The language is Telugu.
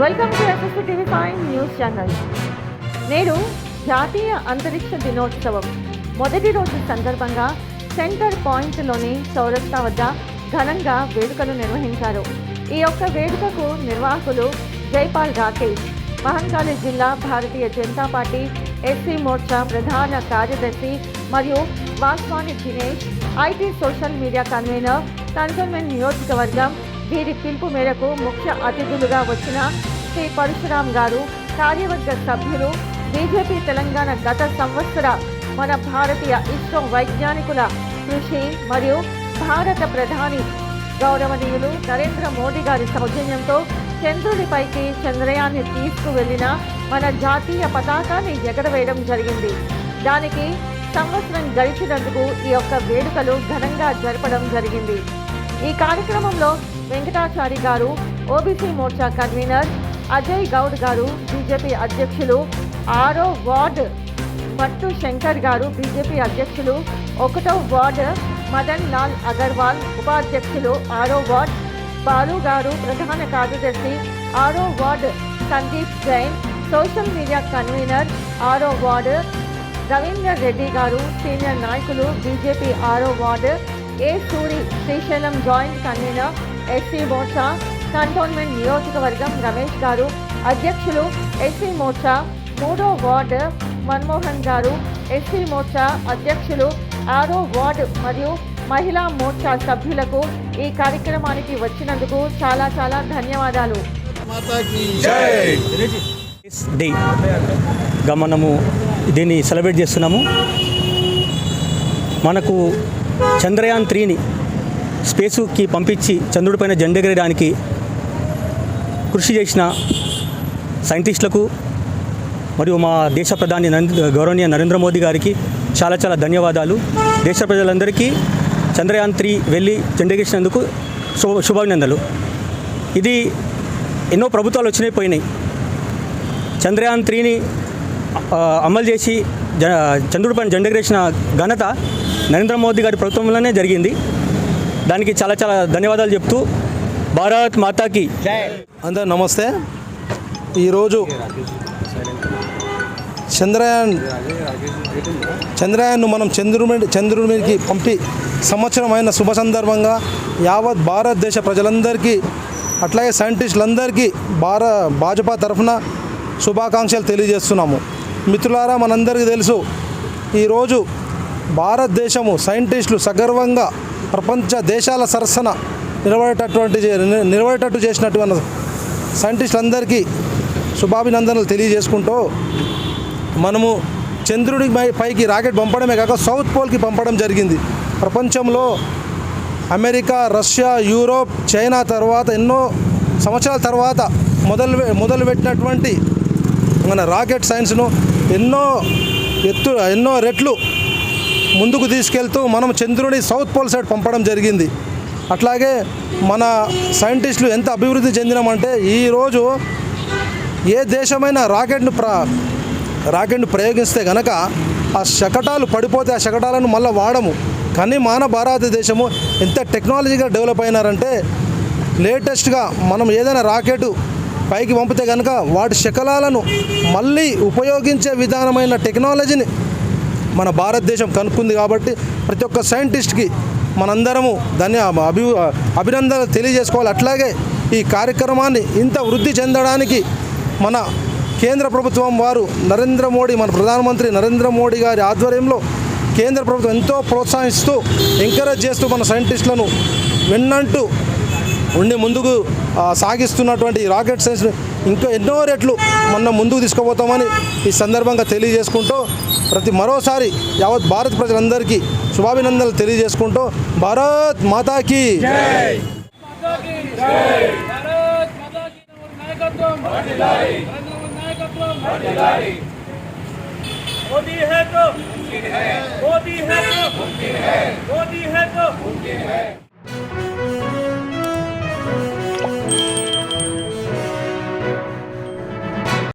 Welcome to SSP TV five news channel నేడు జాతీయ అంతరిక్ష దినోత్సవం. మొదటి రోజు సందర్భంగా సెంటర్ పాయింట్లోని చౌరస్తా వద్ద ఘనంగా వేడుకలు నిర్వహించారు. ఈ యొక్క వేడుకకు నిర్వాహకులు జైపాల్ రాకేష్ మహంకాళి జిల్లా భారతీయ జనతా పార్టీ ఎస్సీ మోర్చా ప్రధాన కార్యదర్శి మరియు Vaswani Dinesh IT social media convener cantonment నియోజకవర్గం వీరి పిలుపు మేరకు ముఖ్య అతిథులుగా వచ్చిన శ్రీ పరశురాం గారు కార్యవర్గ సభ్యులు బీజేపీ తెలంగాణ గత సంవత్సర మన భారతీయ ఇస్రో వైజ్ఞానికుల కృషి మరియు భారత ప్రధాని గౌరవనీయులు నరేంద్ర మోడీ గారి సౌజన్యంతో చంద్రుడిపైకి చంద్రయాన్ని తీసుకువెళ్ళిన మన జాతీయ పతాకాన్ని ఎగరవేయడం జరిగింది. దానికి సంవత్సరం గడిచినందుకు ఈ యొక్క వేడుకలు ఘనంగా జరపడం జరిగింది. ఈ కార్యక్రమంలో వెంకటాచారి గారు ఓబీసీ మోర్చా కన్వీనర్ అజయ్ గౌడ్ గారు బీజేపీ అధ్యక్షులు ఆరో వార్డ్ మట్టు శంకర్ గారు బీజేపీ అధ్యక్షులు ఒకటో వార్డ్ మదన్ లాల్ అగర్వాల్ ఉపాధ్యక్షులు ఆరో వార్డ్ బాలు గారు ప్రధాన కార్యదర్శి ఆరో ward Sandeep Jain social media convener ఆరో వార్డ్ రవీందర్ రెడ్డి గారు సీనియర్ నాయకులు బీజేపీ ఆరో ward A Suri Srisailam joint convener SC Morcha cantonment నియోజకవర్గం రమేష్ గారు అధ్యక్షులు ఎస్సీ మోర్చా మూడో వార్డు మన్మోహన్ గారు ఎస్సీ మోర్చా అధ్యక్షులు ఆరో వార్డు మరియు మహిళా మోర్చా సభ్యులకు ఈ కార్యక్రమానికి వచ్చినందుకు చాలా చాలా ధన్యవాదాలు. గమనము దీన్ని సెలబ్రేట్ చేస్తున్నాము. మనకు చంద్రయాన్ త్రీని స్పేసుకి పంపించి చంద్రుడిపైన జెండెగరేయడానికి కృషి చేసిన సైంటిస్టులకు మరియు మా దేశ ప్రధాని గౌరవనీయ నరేంద్ర మోదీ గారికి చాలా చాలా ధన్యవాదాలు. దేశ ప్రజలందరికీ చంద్రయాన్ త్రీ వెళ్ళి చెండగేసినందుకు శుభ శుభాభినందనలు. ఇది ఎన్నో ప్రభుత్వాలు వచ్చినాయి పోయినాయి. చంద్రయాన్ త్రీని అమలు చేసి జ చంద్రుడిపైన జెండగరేసిన ఘనత నరేంద్ర మోదీ గారి ప్రభుత్వంలోనే జరిగింది. దానికి చాలా చాలా ధన్యవాదాలు చెప్తూ భారత్ మాతాకి అందరు నమస్తే. ఈరోజు చంద్రయాన్ చంద్రయాన్ను మనం చంద్రుడి మీద చంద్రుడి మీదకి పంపి సంవత్సరం అయిన శుభ సందర్భంగా యావత్ భారతదేశ ప్రజలందరికీ అట్లాగే సైంటిస్టులందరికీ భార భాజపా తరఫున శుభాకాంక్షలు తెలియజేస్తున్నాము. మిత్రులారా మనందరికీ తెలుసు ఈరోజు భారతదేశము సైంటిస్టులు సగర్వంగా ప్రపంచ దేశాల సరసన నిలబడేటటువంటి నిలబడేటట్టు చేసినటువంటి సైంటిస్టులందరికీ శుభాభినందనలు తెలియజేసుకుంటూ మనము చంద్రుడి పై- పైకి రాకెట్ పంపడమే కాక సౌత్ పోల్కి పంపడం జరిగింది. ప్రపంచంలో అమెరికా రష్యా యూరోప్ చైనా తర్వాత ఎన్నో సంవత్సరాల తర్వాత మొదలు మొదలుపెట్టినటువంటి మన రాకెట్ సైన్స్ను ఎన్నో ఎత్తు ఎన్నో రెట్లు ముందుకు తీసుకెళ్తూ మనం చంద్రుని సౌత్ పోల్ సైడ్ పంపడం జరిగింది. అట్లాగే మన సైంటిస్టులు ఎంత అభివృద్ధి చెందినామంటే ఈరోజు ఏ దేశమైనా రాకెట్ను ప్ర రాకెట్ను ప్రయోగిస్తే గనక ఆ శకటాలు పడిపోతే ఆ శకటాలను మళ్ళీ వాడము. కానీ మన భారతదేశము ఎంత టెక్నాలజీగా డెవలప్ అయినారంటే లేటెస్ట్గా మనం ఏదైనా రాకెట్ పైకి పంపితే కనుక వాటి శకలాలను మళ్ళీ ఉపయోగించే విధానమైన టెక్నాలజీని మన భారతదేశం కనుక్కుంది కాబట్టి ప్రతి ఒక్క సైంటిస్ట్కి మనందరము దాన్ని అభి అభినందనలు తెలియజేసుకోవాలి. అట్లాగే ఈ కార్యక్రమాన్ని ఇంత వృద్ధి చెందడానికి మన కేంద్ర ప్రభుత్వం వారు నరేంద్ర మోడీ మన ప్రధానమంత్రి నరేంద్ర మోడీ గారి ఆధ్వర్యంలో కేంద్ర ప్రభుత్వం ఎంతో ప్రోత్సహిస్తూ ఎంకరేజ్ చేస్తూ మన సైంటిస్టులను వెన్నంటూ ఉండి ముందుకు ఆ, సాగిస్తున్నటువంటి ఈ రాకెట్ సైన్స్ ఇంకా ఎన్నో రెట్లు మనం ముందుకు తీసుకుపోతామని ఈ సందర్భంగా తెలియజేసుకుంటూ ప్రతి మరోసారి యావత్ భారత ప్రజలందరికీ శుభాభినందనలు తెలియజేసుకుంటూ భారత్ మాతాకి भारत माता की नायकत्व नायकत्व मोदी है तो मोदी है तो मोदी है तो